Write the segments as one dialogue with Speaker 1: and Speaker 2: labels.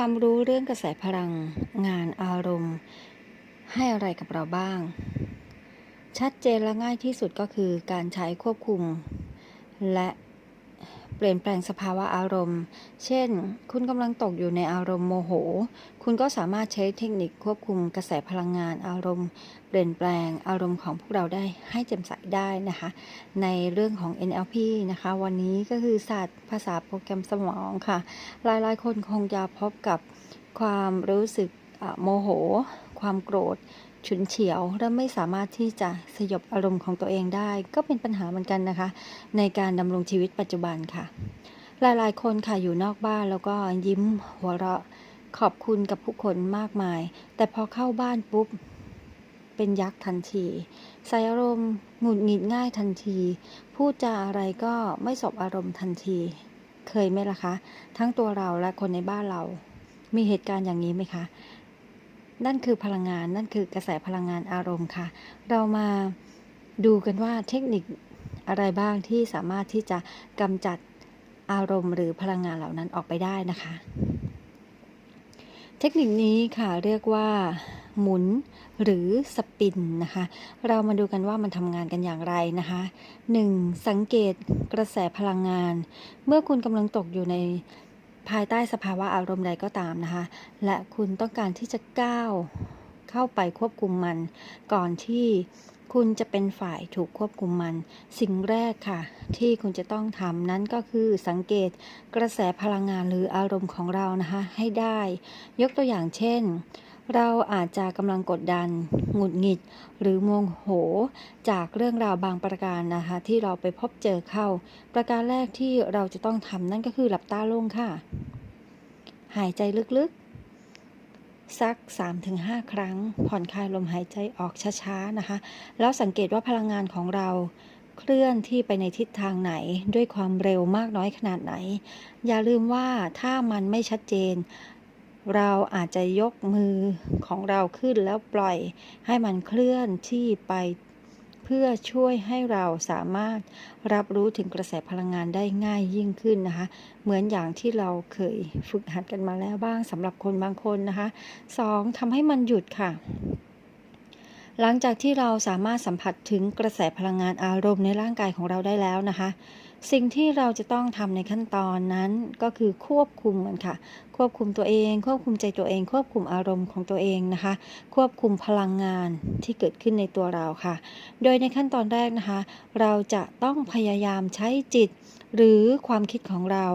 Speaker 1: ความรู้เรื่องกระแสพลัง งานอารมณ์ ให้อะไรกับเราบ้าง ชัดเจนและง่ายที่สุดก็คือการใช้ควบคุม และ เปลี่ยนแปลงสภาวะอารมณ์ เช่น คุณกำลังตกอยู่ในอารมณ์โมโห คุณก็สามารถใช้เทคนิคควบคุมกระแสพลังงานอารมณ์ เปลี่ยนแปลงอารมณ์ของพวกเราได้ให้แจ่มใสได้นะคะ ในเรื่องของ NLP นะคะ วันนี้ก็คือศาสตร์ภาษาโปรแกรมสมองค่ะ หลายๆ คนคงจะพบกับความรู้สึกโมโห ความโกรธ ฉุนเฉียวและไม่สามารถที่จะสยบอารมณ์ของตัวเองได้ ก็เป็นปัญหาเหมือนกันนะคะ ในการดำรงชีวิตปัจจุบันค่ะ หลายๆ คนค่ะอยู่นอกบ้านแล้วก็ยิ้มหัวเราะขอบคุณกับผู้คนมากมาย แต่พอเข้าบ้านปุ๊บ เป็นยักษ์ทันทีใส่อารมณ์หงุดหงิดง่ายทันที พูดจาอะไรก็ไม่สบอารมณ์ทันที เคยไหมล่ะคะ ทั้งตัวเราและคนในบ้านเรา มีเหตุการณ์อย่างนี้ไหมคะ นั่นคือพลังงาน นั่นคือกระแสพลังงานอารมณ์ค่ะ เรามาดูกันว่าเทคนิคอะไรบ้างที่สามารถที่จะกำจัดอารมณ์หรือพลังงานเหล่านั้นออกไปได้นะคะ เทคนิคนี้ค่ะเรียกว่าหมุนหรือสปินนะคะ เรามาดูกันว่ามันทำงานกันอย่างไรนะคะ 1. สังเกตกระแสพลังงาน เมื่อคุณกำลังตกอยู่ใน ภายใต้สภาวะอารมณ์ใดก็ตามนะคะ และคุณต้องการที่จะก้าวเข้าไปควบคุมมัน ก่อนที่คุณจะเป็นฝ่ายถูกควบคุมมัน สิ่งแรกค่ะ ที่คุณจะต้องทำนั้นก็คือสังเกตกระแสพลังงานหรืออารมณ์ของเรานะคะให้ได้ ยกตัวอย่างเช่น เราอาจจะกำลังกดดัน หงุดหงิด หรือโมโห จากเรื่องราวบางประการนะคะ ที่เราไปพบเจอเข้า ประการแรกที่เราจะต้องทำนั่นก็คือหลับตาลงค่ะ หายใจลึกๆ สัก 3-5 ครั้ง ผ่อนคลายลมหายใจออกช้าๆนะคะ แล้วสังเกตว่าพลังงานของเราเคลื่อนที่ไปในทิศทางไหนด้วยความเร็วมากน้อยขนาดไหน อย่าลืมว่าถ้ามันไม่ชัดเจน เราอาจจะยกมือของเราขึ้นแล้วปล่อยให้มันเคลื่อนที่ไป เพื่อช่วยให้เราสามารถรับรู้ถึงกระแสพลังงานได้ง่ายยิ่งขึ้นนะคะ เหมือนอย่างที่เราเคยฝึกหัดกันมาแล้วบ้างสำหรับคนบางคนนะคะ 2. ทำให้มันหยุดค่ะหลังจากที่เราสามารถสัมผัสถึงกระแสพลังงานอารมณ์ในร่างกายของเราได้แล้วนะคะ สิ่งที่เราจะต้องทำในขั้นตอนนั้นก็คือควบคุมมันค่ะ ควบคุมตัวเอง ควบคุมใจตัวเอง ควบคุมอารมณ์ของตัวเองนะคะ ควบคุมพลังงานที่เกิดขึ้นในตัวเราค่ะ โดยในขั้นตอนแรกนะคะ เราจะต้องพยายามใช้จิต หรือความคิดของเรา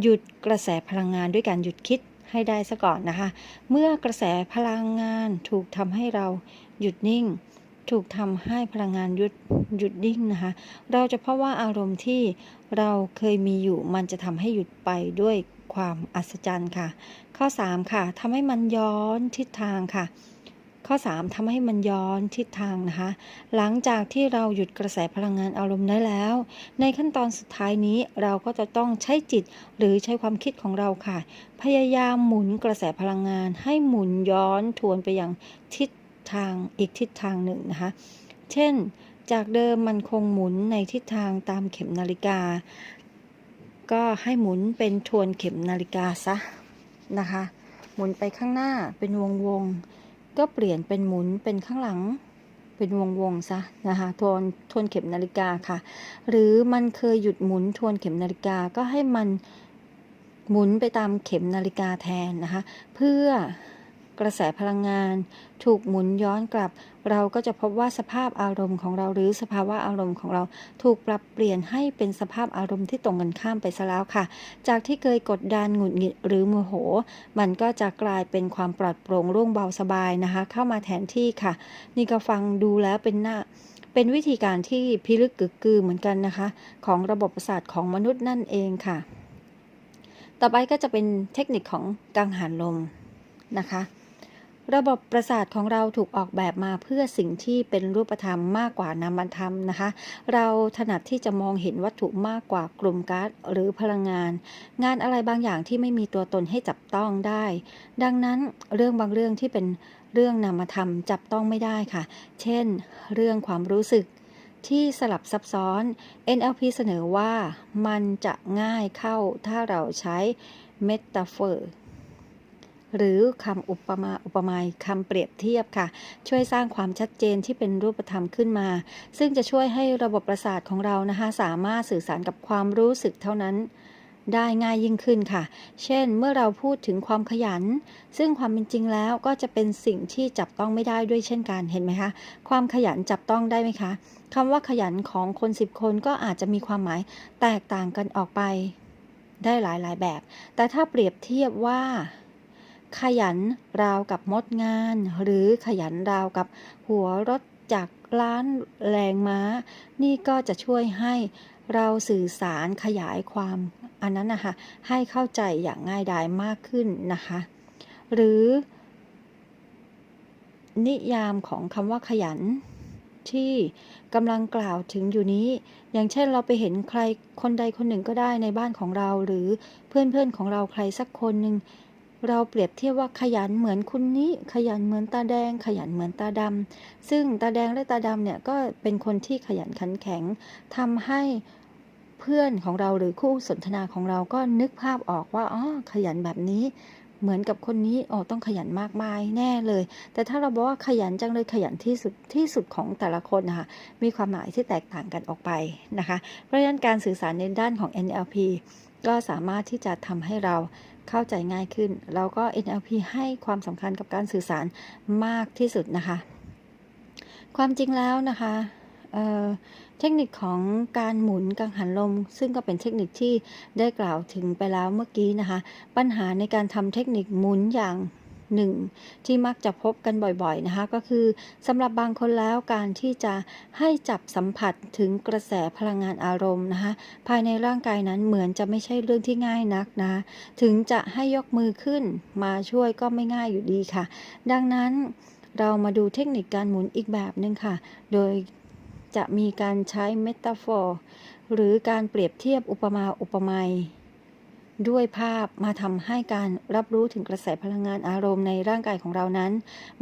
Speaker 1: หยุดกระแสพลังงานด้วยการหยุดคิดให้ได้ซะก่อนนะคะ เมื่อกระแสพลังงานถูกทำให้เราหยุดนิ่ง ถูกทำให้พลังงานหยุดหยุดนิ่งนะคะ เราจะพบว่าอารมณ์ที่เราเคยมีอยู่มันจะทำให้หยุดไปด้วยความอัศจรรย์ค่ะ ข้อ 3 ค่ะทำให้มันย้อนทิศทางค่ะ ข้อ 3ทำให้มันย้อนทิศทางนะคะ หลังจากที่เราหยุดกระแสพลังงานอารมณ์ได้แล้ว ในขั้นตอนสุดท้ายนี้เราก็จะต้องใช้จิตหรือใช้ความคิดของเราค่ะ พยายามหมุนกระแสพลังงานให้หมุนย้อนทวนไปยังทิศ ทางอีกทิศทางหนึ่งนะคะ เช่น จากเดิมมันคงหมุนในทิศทางตามเข็มนาฬิกา ก็ให้หมุนเป็นทวนเข็มนาฬิกาซะนะคะ หมุนไปข้างหน้าเป็นวงวงๆก็เปลี่ยนเป็นหมุนเป็นข้างหลังเป็นวงวงๆซะนะคะทวนทวนเข็มนาฬิกาค่ะ หรือมันเคยหยุดหมุนทวนเข็มนาฬิกาก็ให้มันหมุนไปตามเข็มนาฬิกาแทนนะคะ เพื่อ กระแสพลังงาน ถูกหมุนย้อนกลับ เราก็จะพบว่าสภาพอารมณ์ของเราหรือสภาวะอารมณ์ของเราถูกปรับเปลี่ยนให้เป็นสภาพอารมณ์ที่ตรงกันข้ามไปซะแล้วค่ะ จากที่เคยกดดันหงุดหงิดหรือโมโห มันก็จะกลายเป็นความปลอดโปร่งโล่งเบาสบายนะคะ เข้ามาแทนที่ค่ะ นี่ก็ฟังดูแล้วเป็นหน้าเป็นวิธีการที่พิลึกกึกกือเหมือนกันนะคะ ของระบบประสาทของมนุษย์นั่นเองค่ะ ต่อไปก็จะเป็นเทคนิคของกังหันลมนะคะ ระบบประสาทของเราถูกออกแบบมาเพื่อสิ่งที่เป็นรูปธรรมมากกว่านามธรรมนะคะ เราถนัดที่จะมองเห็นวัตถุมากกว่ากลุ่มก๊าซหรือพลังงาน งานอะไรบางอย่างที่ไม่มีตัวตนให้จับต้องได้ ดังนั้นเรื่องบางเรื่องที่เป็นเรื่องนามธรรมจับต้องไม่ได้ค่ะ เช่น เรื่องความรู้สึกที่สลับซับซ้อน NLP เสนอว่ามันจะง่ายเข้าถ้าเราใช้เมตาเฟอร์ หรือคำอุปมาอุปไมยคำเปรียบเทียบค่ะ ช่วยสร้างความชัดเจนที่เป็นรูปธรรมขึ้นมา ซึ่งจะช่วยให้ระบบประสาทของเรานะคะ สามารถสื่อสารกับความรู้สึกเท่านั้นได้ง่ายยิ่งขึ้นค่ะ เช่น เมื่อเราพูดถึงความขยัน ซึ่งความเป็นจริงแล้วก็จะเป็นสิ่งที่จับต้องไม่ได้ด้วยเช่นกัน เห็นไหมคะ ความขยันจับต้องได้ไหมคะคำว่าขยันของคน 10 คนก็อาจจะมีความหมายแตกต่างกันออกไป ได้หลายๆแบบ แต่ถ้าเปรียบเทียบว่า ขยันราวกับมดงาน หรือขยันราวกับหัวรถจากล้านแรงม้า นี่ก็จะช่วยให้เราสื่อสารขยายความอันนั้นนะคะให้เข้าใจอย่างง่ายดายมากขึ้นนะคะ หรือ นิยามของคำว่าขยันที่กำลังกล่าวถึงอยู่นี้ อย่างเช่นเราไปเห็นใครคนใดคนหนึ่งก็ได้ในบ้านของเรา หรือเพื่อนๆของเราใครสักคนหนึ่ง เราเปรียบเทียบว่าขยันเหมือนคุณนี้ ขยันเหมือนตาแดง ขยันเหมือนตาดำซึ่งตาแดงและตาดำเนี่ยก็เป็นคนที่ขยันขันแข็งทำให้เพื่อนของเราหรือคู่สนทนาของเราก็นึกภาพออกว่าอ๋อขยันแบบนี้ เหมือนกับคนนี้อ๋อต้องขยันมากมายแน่เลย แต่ถ้าเราบอกว่าขยันจังเลยขยันที่สุดที่สุดของแต่ละคนนะคะมีความหมายที่แตกต่างกันออกไปนะคะเพราะฉะนั้นการสื่อสารในด้านของ NLP ก็สามารถที่จะทำให้เราเข้าใจง่ายขึ้น แล้วก็ NLP ให้ความสำคัญกับการสื่อสารมากที่สุดนะคะ ความจริงแล้วนะคะ เเทคนิคของการหมุนกังหันลม ซึ่งก็เป็นเทคนิคที่ได้กล่าวถึงไปแล้วเมื่อกี้นะคะ ปัญหาในการทำเทคนิคหมุนอย่างหนึ่งที่มักจะพบกันบ่อยๆนะคะ ก็คือสำหรับบางคนแล้วการที่จะให้จับสัมผัสถึงกระแสพลังงานอารมณ์นะคะภายในร่างกายนั้นเหมือนจะไม่ใช่เรื่องที่ง่ายนักนะถึงจะให้ยกมือขึ้นมาช่วยก็ไม่ง่ายอยู่ดีค่ะ ดังนั้นเรามาดูเทคนิคการหมุนอีกแบบหนึ่งค่ะ โดย จะมีการใช้เมตาฟอร์ หรือการเปรียบเทียบอุปมาอุปไมยด้วยภาพมาทำให้การรับรู้ถึงกระแสพลังงานอารมณ์ในร่างกายของเรานั้น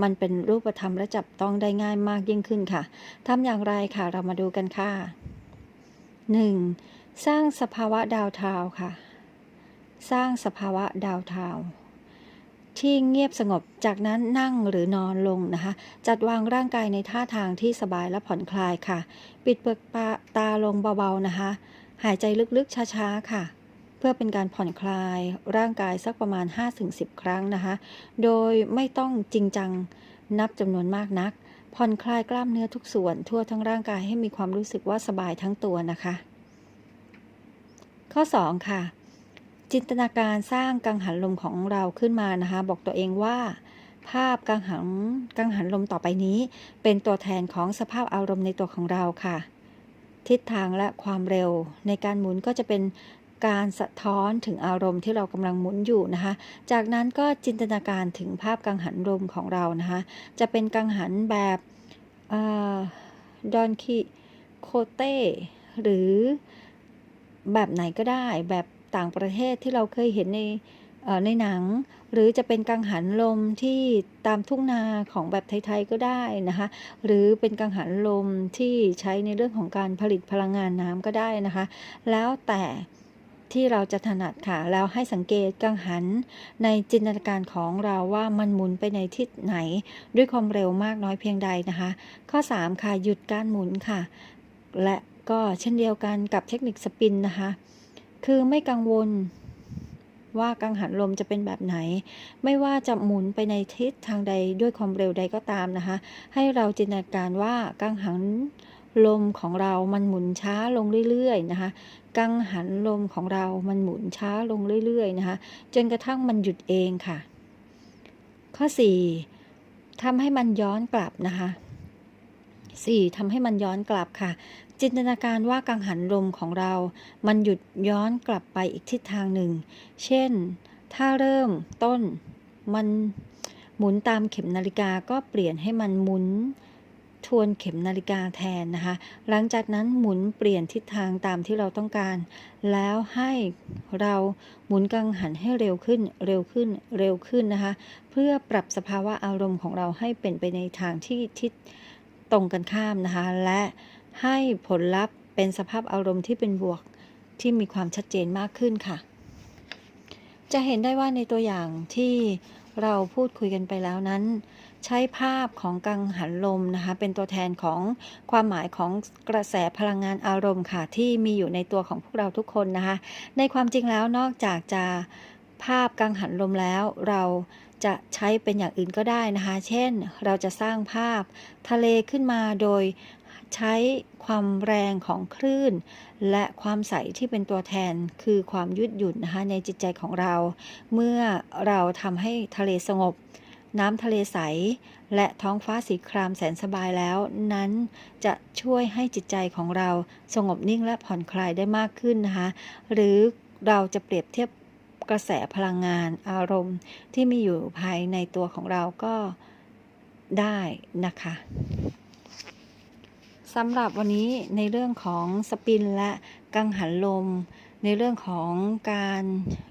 Speaker 1: มันเป็นรูปธรรมและจับต้องได้ง่ายมากยิ่งขึ้นค่ะทำอย่างไรค่ะเรามาดูกันค่ะ 1. สร้างสภาวะดาวเทาค่ะ สร้างสภาวะดาวเทา ที่เงียบสงบ จากนั้นนั่งหรือนอนลงนะคะ จัดวางร่างกายในท่าทางที่สบายและผ่อนคลายค่ะ ปิดเปลือกตาลงเบาๆนะคะ หายใจลึกๆช้าๆค่ะ เพื่อเป็นการผ่อนคลายร่างกายสักประมาณ 5-10 ครั้งนะคะ โดยไม่ต้องจริงจังนับจำนวนมากนัก ผ่อนคลายกล้ามเนื้อทุกส่วน ทั่วทั้งร่างกายให้มีความรู้สึกว่าสบายทั้งตัวนะคะ ข้อ 2 ค่ะ จินตนาการสร้างกังหันลมของเราขึ้นมานะคะ บอกตัวเองว่า ภาพกังหันกังหันลมต่อไปนี้ เป็นตัวแทนของสภาพอารมณ์ในตัวของเราค่ะ ทิศทางและความเร็ว ในการหมุนก็จะเป็นการสะท้อนถึงอารมณ์ที่เรากำลังหมุนอยู่นะคะ จากนั้นก็จินตนาการถึงภาพกังหันลมของเรานะคะ จะเป็นกังหันแบบดอนคิโคเต้หรือแบบไหนก็ได้แบบ ต่างประเทศที่เราเคยเห็นในในหนัง หรือจะเป็นกังหันลมที่ตามทุ่งนาของแบบไทย ๆ ก็ได้นะคะหรือเป็นกังหันลมที่ใช้ในเรื่องของการผลิตพลังงานน้ำก็ได้นะคะ แล้วแต่ที่เราจะถนัดค่ะ แล้วให้สังเกตกังหันในจินตนาการของเราว่ามันหมุนไปในทิศไหน ด้วยความเร็วมากน้อยเพียงใดนะคะ ข้อ 3 ค่ะ หยุดการหมุนค่ะ และก็เช่นเดียวกันกับเทคนิคสปินนะคะ คือไม่กังวลว่ากังหันลมจะเป็นแบบไหน ไม่ว่าจะหมุนไปในทิศทางใดด้วยความเร็วใดก็ตามนะคะ ให้เราจินตนาการว่ากังหันลมของเรามันหมุนช้าลงเรื่อยๆนะคะ กังหันลมของเรามันหมุนช้าลงเรื่อยๆนะคะ จนกระทั่งมันหยุดเองค่ะ ข้อ 4ทำให้มันย้อนกลับนะคะ 4. ทำให้มันย้อนกลับค่ะ จินตนาการว่ากังหันลมของเรา มันหยุดย้อนกลับไปอีกทิศทางหนึ่ง เช่น ถ้าเริ่มต้น มันหมุนตามเข็มนาฬิกาก็เปลี่ยนให้มันหมุนทวนเข็มนาฬิกาแทนนะคะ หลังจากนั้นหมุนเปลี่ยนทิศทางตามที่เราต้องการ แล้วให้เราหมุนกังหันให้เร็วขึ้น เร็วขึ้น เร็วขึ้นนะคะ เพื่อปรับสภาวะอารมณ์ของเราให้เป็นไปในทางที่ทิศตรงกันข้ามนะคะ และ ให้ผลลัพธ์เป็นสภาพอารมณ์ที่เป็นบวกที่มีความชัดเจนมากขึ้นค่ะ จะเห็นได้ว่าในตัวอย่างที่เราพูดคุยกันไปแล้วนั้น ใช้ภาพของกังหันลมนะคะ เป็นตัวแทนของความหมายของกระแสพลังงานอารมณ์ค่ะ ที่มีอยู่ในตัวของพวกเราทุกคนนะคะ ในความจริงแล้วนอกจากจะภาพกังหันลมแล้วเราจะใช้เป็นอย่างอื่นก็ได้นะคะ เช่น เราจะสร้างภาพทะเลขึ้นมาโดย ใช้ความแรงของคลื่น และความใสที่เป็นตัวแทนคือความยืดหยุ่นนะคะในจิตใจของเรา เมื่อเราทำให้ทะเลสงบ น้ำทะเลใส และท้องฟ้าสีครามแสนสบายแล้ว นั้นจะช่วยให้จิตใจของเราสงบนิ่งและผ่อนคลายได้มากขึ้นนะคะหรือเราจะเปรียบเทียบกระแสพลังงานอารมณ์ที่มีอยู่ภายในตัวของเราก็ได้นะคะ สำหรับวันนี้ในเรื่องของสปินและกังหันลม ในเรื่องของการ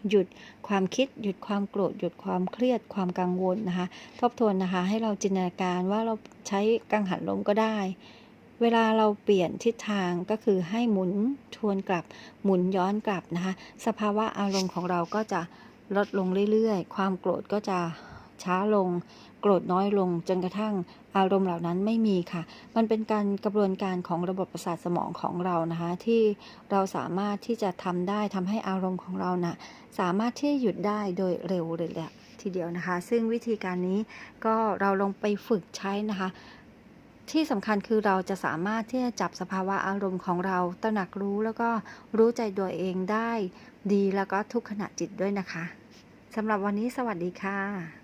Speaker 1: หยุดความคิด หยุดความโกรธหยุดความเครียดความกังวลนะคะ ทบทวนนะคะ ให้เราจินตนาการว่าเราใช้กังหันลมก็ได้ เวลาเราเปลี่ยนทิศทางก็คือให้หมุนทวนกลับ หมุนย้อนกลับนะคะ สภาวะอารมณ์ของเราก็จะลดลงเรื่อยๆ ความโกรธก็จะ ช้าลง โกรธน้อยลงจนกระทั่งอารมณ์เหล่านั้นไม่มีค่ะ มันเป็นการกระบวนการของระบบประสาทสมองของเรานะคะ ที่เราสามารถที่จะทำได้ทำให้อารมณ์ของเรานะ่ะสามารถที่หยุดได้โดยเร็วเลยแหละทีเดียวนะคะ ซึ่งวิธีการนี้ก็เราลองไปฝึกใช้นะคะที่สำคัญคือเราจะสามารถที่จะจับสภาวะอารมณ์ของเราตระหนักรู้แล้วก็รู้ใจตัวเองได้ ดีแล้วก็ทุกขณะจิตด้วยนะคะสำหรับวันนี้สวัสดีค่ะ